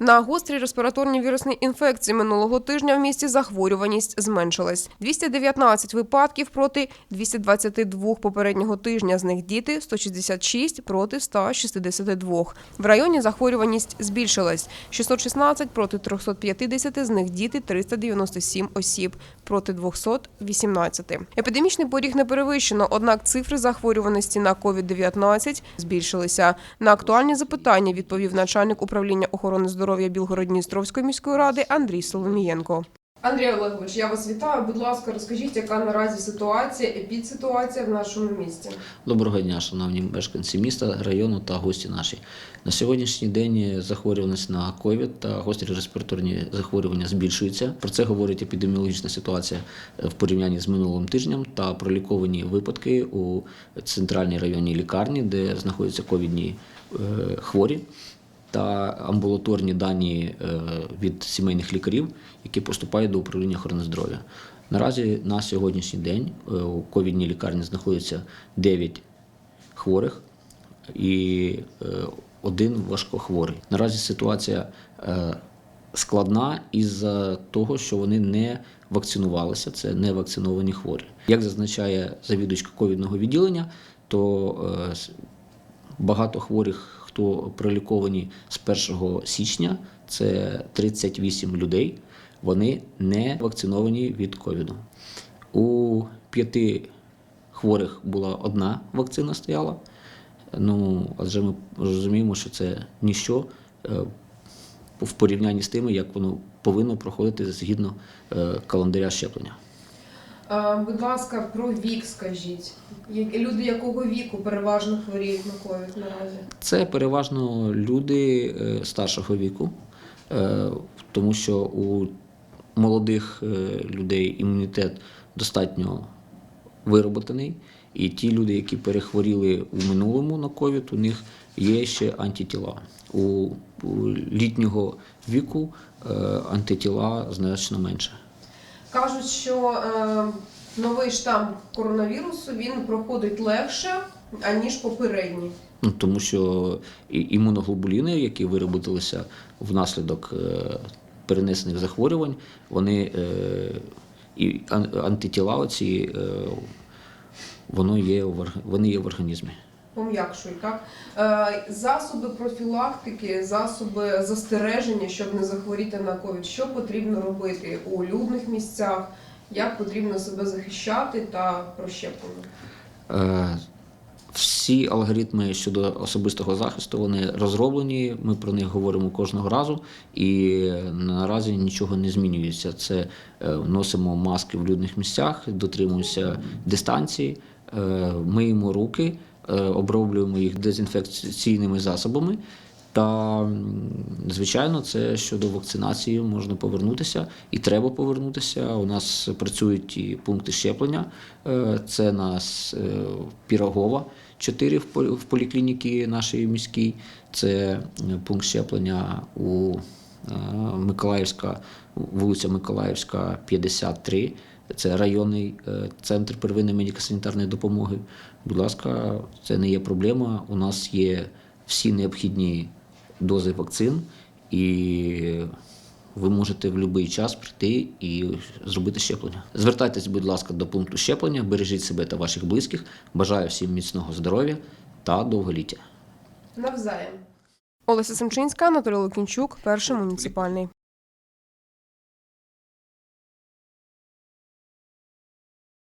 На гострі респіраторні вірусні інфекції минулого тижня в місті захворюваність зменшилась. 219 випадків проти 222 попереднього тижня. З них діти 166 проти 162. В районі захворюваність збільшилась. 616 проти 350, з них діти 397 осіб проти 218. Епідемічний поріг не перевищено, однак цифри захворюваності на COVID-19 збільшилися. На актуальні запитання відповів начальник управління охорони здоров'я Білгород-Дністровської міської ради Андрій Соломієнко. Андрій Олегович, я вас вітаю. Будь ласка, розкажіть, яка наразі ситуація, епідситуація в нашому місті? Доброго дня, шановні мешканці міста, району та гості наші. На сьогоднішній день захворюваність на ковід та гострі респіраторні захворювання збільшуються. Про це говорить епідеміологічна ситуація в порівнянні з минулим тижнем та проліковані випадки у центральній районній лікарні, де знаходяться ковідні е, хворі. Та амбулаторні дані е, від сімейних лікарів, які поступають до управління охорони здоров'я. Наразі на сьогоднішній день е, у ковідній лікарні знаходиться 9 хворих і е, один важкохворий. Наразі ситуація складна із-за того, що вони не вакцинувалися, це не вакциновані хворі. Як зазначає завідувачка ковідного відділення, то багато хворих, хто проліковані з 1 січня, це 38 людей. Вони не вакциновані від ковіду. У п'яти хворих була одна вакцина стояла. Ну, адже ми розуміємо, що це ніщо е, в порівнянні з тими, як воно повинно проходити згідно е, календаря щеплення. Будь ласка, про вік скажіть. Люди якого віку переважно хворіють на ковід наразі? Це переважно люди е, старшого віку, е, тому що у молодих е, людей імунітет достатньо вироботаний, і ті люди, які перехворіли у минулому на ковід, у них є ще антитіла. У, літнього віку антитіла значно менше. Кажуть, що е, новий штам коронавірусу він проходить легше, аніж попередній. Ну, тому що імуноглобуліни, які вироботилися внаслідок е, перенесених захворювань, вони е, і ан- антитіла оці, е, воно є, вони є в організмі. Пом'якшують, так? Е, засоби профілактики, засоби застереження, щоб не захворіти на ковід. Що потрібно робити у людних місцях? Як потрібно себе захищати та прощеплення? Е, Всі алгоритми щодо особистого захисту вони розроблені. Ми про них говоримо кожного разу, і наразі нічого не змінюється. Це е, носимо маски в людних місцях, дотримуємося дистанції, миємо руки, оброблюємо їх дезінфекційними засобами. Та, звичайно, це щодо вакцинації можна повернутися і треба повернутися. У нас працюють і пункти щеплення. Е, Це нас е, Пірогова, 4 в полі- в поліклініки нашій міській. Це е, пункт щеплення у е, Миколаївська, вулиця Миколаївська, 53. Це районний е, центр первинної медико-санітарної допомоги. Будь ласка, це не є проблема. У нас є всі необхідні дози вакцин, і ви можете в будь-який час прийти і зробити щеплення. Звертайтесь, будь ласка, до пункту щеплення, бережіть себе та ваших близьких. Бажаю всім міцного здоров'я та довголіття. Навзаєм. Олеся Семчинська, Анатолій Лукінчук, перший муніципальний.